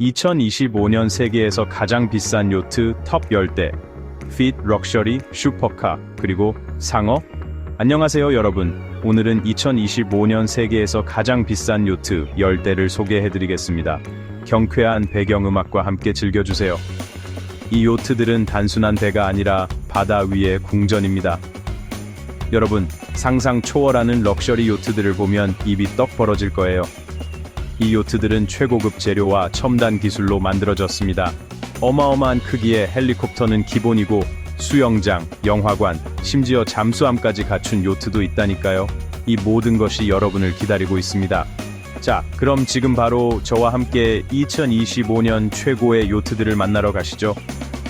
(2025년) 세계에서 가장 비싼 요트 톱 10대 핏 럭셔리 슈퍼카 그리고 상어. 안녕하세요 여러분. 오늘은 2025년 세계에서 가장 비싼 요트 10대를 소개해드리겠습니다. 경쾌한 배경음악과 함께 즐겨주세요. 이 요트들은 단순한 배가 아니라 바다 위의 궁전입니다. 여러분 상상 초월하는 럭셔리 요트들을 보면 입이 떡 벌어질 거예요 이 요트들은 최고급 재료와 첨단 기술로 만들어졌습니다. 어마어마한 크기의 헬리콥터는 기본이고 수영장, 영화관, 심지어 잠수함까지 갖춘 요트도 있다니까요. 이 모든 것이 여러분을 기다리고 있습니다. 자, 그럼 지금 바로 저와 함께 2025년 최고의 요트들을 만나러 가시죠.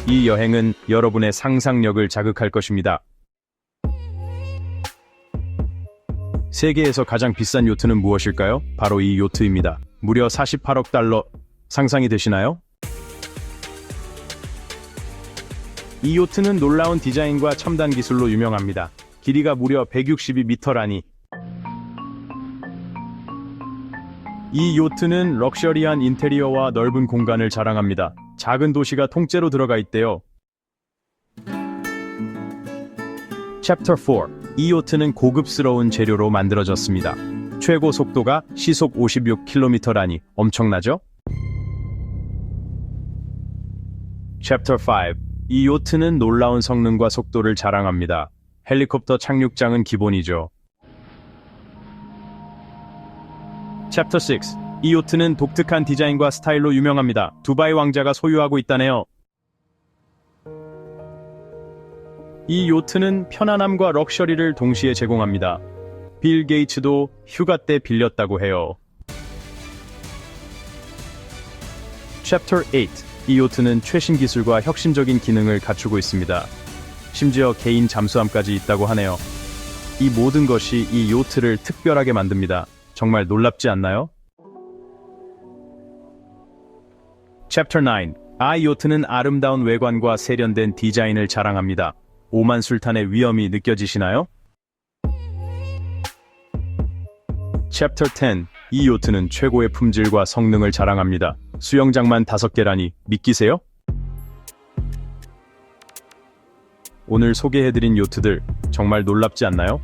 이 여행은 여러분의 상상력을 자극할 것입니다. 세계에서 가장 비싼 요트는 무엇일까요? 바로 이 요트입니다. 무려 48억 달러. 상상이 되시나요? 이 요트는 놀라운 디자인과 첨단 기술로 유명합니다. 길이가 무려 162m라니. 이 요트는 럭셔리한 인테리어와 넓은 공간을 자랑합니다. 작은 도시가 통째로 들어가 있대요. 챕터 4. 이 요트는 고급스러운 재료로 만들어졌습니다. 최고 속도가 시속 56km라니 엄청나죠? 챕터 5. 이 요트는 놀라운 성능과 속도를 자랑합니다. 헬리콥터 착륙장은 기본이죠. 챕터 6. 이 요트는 독특한 디자인과 스타일로 유명합니다. 두바이 왕자가 소유하고 있다네요. 이 요트는 편안함과 럭셔리를 동시에 제공합니다. 빌 게이츠도 휴가 때 빌렸다고 해요. Chapter 8. 이 요트는 최신 기술과 혁신적인 기능을 갖추고 있습니다. 심지어 개인 잠수함까지 있다고 하네요. 이 모든 것이 이 요트를 특별하게 만듭니다. 정말 놀랍지 않나요? Chapter 9. 아 요트는 아름다운 외관과 세련된 디자인을 자랑합니다. 오만 술탄의 위험이 느껴지시나요? Chapter 10. 이 요트는 최고의 품질과 성능을 자랑합니다. 수영장만 5개라니 믿기세요? 오늘 소개해드린 요트들 정말 놀랍지 않나요?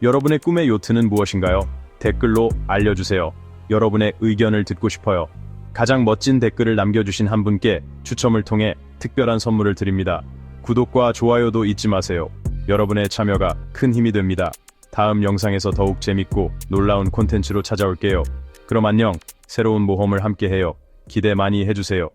여러분의 꿈의 요트는 무엇인가요? 댓글로 알려주세요. 여러분의 의견을 듣고 싶어요. 가장 멋진 댓글을 남겨주신 한 분께 추첨을 통해 특별한 선물을 드립니다. 구독과 좋아요도 잊지 마세요. 여러분의 참여가 큰 힘이 됩니다. 다음 영상에서 더욱 재밌고 놀라운 콘텐츠로 찾아올게요. 그럼 안녕. 새로운 모험을 함께 해요. 기대 많이 해주세요.